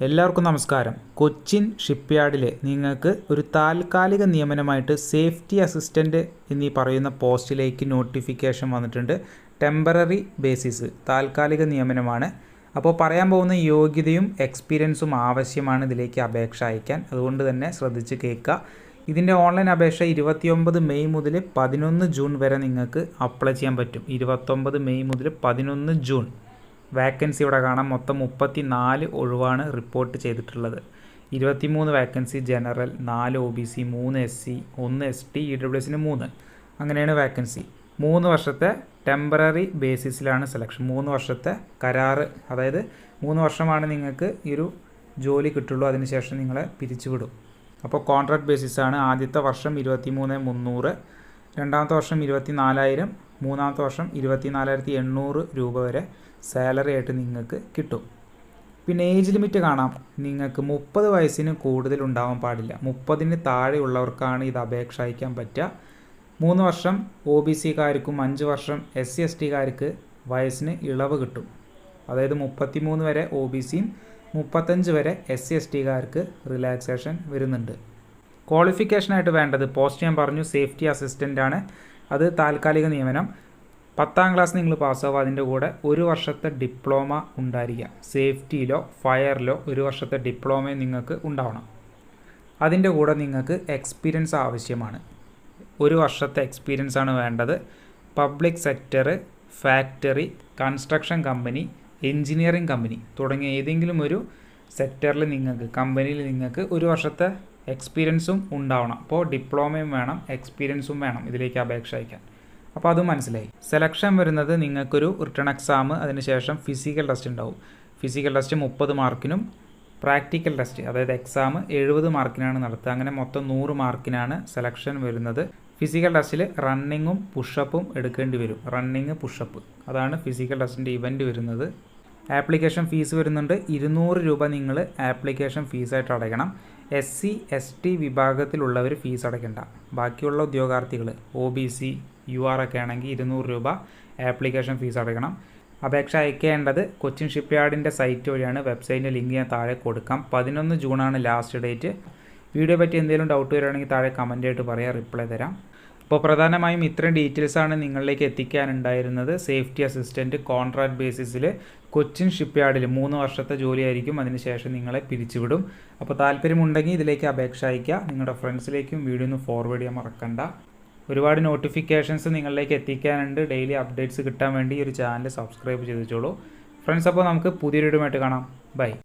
എല്ലാവർക്കും നമസ്കാരം. കൊച്ചിൻ ഷിപ്പ്യാർഡിലെ നിങ്ങൾക്ക് ഒരു താൽക്കാലിക നിയമനമായിട്ട് സേഫ്റ്റി അസിസ്റ്റന്റ് എന്നീ പറയുന്ന പോസ്റ്റിലേക്ക് നോട്ടിഫിക്കേഷൻ വന്നിട്ടുണ്ട്. ടെമ്പററി ബേസിസ് താൽക്കാലിക നിയമനമാണ്. അപ്പോൾ പറയാൻ പോകുന്ന യോഗ്യതയും എക്സ്പീരിയൻസും ആവശ്യമാണ് ഇതിലേക്ക് അപേക്ഷ അയക്കാൻ. അതുകൊണ്ട് തന്നെ ശ്രദ്ധിച്ച് കേൾക്കുക. ഇതിന്റെ ഓൺലൈൻ അപേക്ഷ ഇരുപത്തിയൊമ്പത് മെയ് മുതൽ പതിനൊന്ന് ജൂൺ വരെ നിങ്ങൾക്ക് അപ്ലൈ ചെയ്യാൻ പറ്റും. ഇരുപത്തൊമ്പത് മെയ് മുതൽ പതിനൊന്ന് ജൂൺ. വാക്കൻസി ഇവിടെ കാണാം. മൊത്തം മുപ്പത്തി നാല് ഒഴിവാണ് റിപ്പോർട്ട് ചെയ്തിട്ടുള്ളത്. ഇരുപത്തിമൂന്ന് വാക്കൻസി ജനറൽ നാല് ഒ ബി സി മൂന്ന് എസ് സി ഒന്ന് എസ് ടി ഇ ഡബ്ല്യു എസിന് മൂന്ന്. അങ്ങനെയാണ് വാക്കൻസി മൂന്ന് വർഷത്തെ ടെമ്പററി ബേസിസിലാണ് സെലക്ഷൻ മൂന്ന് വർഷത്തെ കരാറ് അതായത് മൂന്ന് വർഷമാണ് നിങ്ങൾക്ക് ഈ ഒരു ജോലി കിട്ടുള്ളൂ അതിനുശേഷം നിങ്ങളെ പിരിച്ചുവിടും അപ്പോൾ കോൺട്രാക്ട് ബേസിസാണ് ആദ്യത്തെ വർഷം ഇരുപത്തി മൂന്ന് മുന്നൂറ് രണ്ടാമത്തെ വർഷം ഇരുപത്തി നാലായിരം മൂന്നാമത്തെ വർഷം ഇരുപത്തി നാലായിരത്തി എണ്ണൂറ് രൂപ വരെ സാലറി ആയിട്ട് നിങ്ങൾക്ക് കിട്ടും. പിന്നെ ഏജ് ലിമിറ്റ് കാണാം. നിങ്ങൾക്ക് മുപ്പത് വയസ്സിന് കൂടുതൽ ഉണ്ടാവാൻ പാടില്ല. മുപ്പതിന് താഴെയുള്ളവർക്കാണ് ഇത് അപേക്ഷ അയക്കാൻ പറ്റുക. മൂന്ന് വർഷം ഒ ബി സിക്കാർക്കും അഞ്ച് വർഷം എസ് സി എസ് ടിക്കാർക്ക് വയസ്സിന് ഇളവ് കിട്ടും. അതായത് മുപ്പത്തി മൂന്ന് വരെ ഒ ബി സിയും മുപ്പത്തഞ്ച് വരെ എസ് സി എസ് ടിക്കാർക്ക് റിലാക്സേഷൻ വരുന്നുണ്ട്. ക്വാളിഫിക്കേഷനായിട്ട് വേണ്ടത് പോസ്റ്റ് ഞാൻ പറഞ്ഞു സേഫ്റ്റി അസിസ്റ്റന്റ് ആണ്. അത് താൽക്കാലിക നിയമനം. പത്താം ക്ലാസ് നിങ്ങൾ പാസ്സാവുക അതിന്റെ കൂടെ ഒരു വർഷത്തെ ഡിപ്ലോമ ഉണ്ടായിരിക്കുക. സേഫ്റ്റിയിലോ ഫയറിലോ ഒരു വർഷത്തെ ഡിപ്ലോമയും നിങ്ങൾക്ക് ഉണ്ടാവണം. അതിന്റെ കൂടെ നിങ്ങൾക്ക് എക്സ്പീരിയൻസ് ആവശ്യമാണ്. ഒരു വർഷത്തെ എക്സ്പീരിയൻസ് ആണ് വേണ്ടത്. Public sector factory construction company engineering company തുടങ്ങിയ ഏതെങ്കിലും ഒരു സെക്ടറിൽ നിങ്ങൾക്ക് കമ്പനിയിൽ നിങ്ങൾക്ക് ഒരു വർഷത്തെ എക്സ്പീരിയൻസും ഉണ്ടാവണം. അപ്പോൾ ഡിപ്ലോമയും വേണം എക്സ്പീരിയൻസും വേണം ഇതിലേക്ക് അപേക്ഷ അയക്കാൻ. അപ്പോൾ അത് മനസ്സിലായി. സെലക്ഷൻ വരുന്നത് നിങ്ങൾക്കൊരു റിട്ടേൺ എക്സാം അതിനുശേഷം ഫിസിക്കൽ ടെസ്റ്റ് ഉണ്ടാവും. ഫിസിക്കൽ ടെസ്റ്റ് മുപ്പത് മാർക്കിനും പ്രാക്ടിക്കൽ ടെസ്റ്റ് അതായത് എക്സാം എഴുപത് മാർക്കിനാണ് നടത്തുക. അങ്ങനെ മൊത്തം നൂറ് മാർക്കിനാണ് സെലക്ഷൻ വരുന്നത്. ഫിസിക്കൽ ടെസ്റ്റിൽ റണ്ണിങ്ങും പുഷപ്പും എടുക്കേണ്ടി വരും. റണ്ണിങ് പുഷപ്പ് അതാണ് ഫിസിക്കൽ ടെസ്റ്റിന്റെ ഇവന്റ് വരുന്നത്. ആപ്ലിക്കേഷൻ ഫീസ് വരുന്നുണ്ട്. ഇരുന്നൂറ് രൂപ നിങ്ങൾ ആപ്ലിക്കേഷൻ ഫീസായിട്ട് അടയ്ക്കണം. എസ് സി എസ് ടി വിഭാഗത്തിലുള്ളവർ ഫീസ് അടയ്ക്കണ്ട. ബാക്കിയുള്ള ഉദ്യോഗാർത്ഥികൾ O B C U R ഒക്കെ ആണെങ്കിൽ ഇരുന്നൂറ് രൂപ ആപ്ലിക്കേഷൻ ഫീസ് അടയ്ക്കണം. അപേക്ഷ അയക്കേണ്ടത് കൊച്ചിൻ ഷിപ്പ്യാർഡിന്റെ സൈറ്റ് വഴിയാണ്. വെബ്സൈറ്റിന്റെ ലിങ്ക് ഞാൻ താഴെ കൊടുക്കാം. പതിനൊന്ന് ജൂണാണ് ലാസ്റ്റ് ഡേറ്റ്. വീഡിയോ പറ്റി എന്തെങ്കിലും ഡൗട്ട് വരികയാണെങ്കിൽ താഴെ കമന്റ് ആയിട്ട് പറയാം. റിപ്ലൈ തരാം. അപ്പോൾ പ്രധാനമായും ഇത്രയും ഡീറ്റെയിൽസാണ് നിങ്ങളിലേക്ക് എത്തിക്കാനുണ്ടായിരുന്നത്. സേഫ്റ്റി അസിസ്റ്റന്റ് കോൺട്രാക്ട് ബേസിസിൽ കൊച്ചിൻ ഷിപ്പ്യാർഡിൽ മൂന്ന് വർഷത്തെ ജോലിയായിരിക്കും. അതിനുശേഷം നിങ്ങളെ പിരിച്ചുവിടും. അപ്പോൾ താല്പര്യമുണ്ടെങ്കിൽ ഇതിലേക്ക് അപേക്ഷ അയയ്ക്കുക. നിങ്ങളുടെ ഫ്രണ്ട്സിലേക്കും വീഡിയോ ഒന്ന് ഫോർവേഡ് ചെയ്യാൻ മറക്കണ്ട. ഒരുപാട് നോട്ടിഫിക്കേഷൻസ് നിങ്ങളിലേക്ക് എത്തിക്കാനുണ്ട്. ഡെയിലി അപ്ഡേറ്റ്സ് കിട്ടാൻ വേണ്ടി ഈ ഒരു ചാനൽ സബ്സ്ക്രൈബ് ചെയ്തോളൂ ഫ്രണ്ട്സ് അപ്പോൾ നമുക്ക് പുതിയൊരു വീഡിയോ കാണാം. ബൈ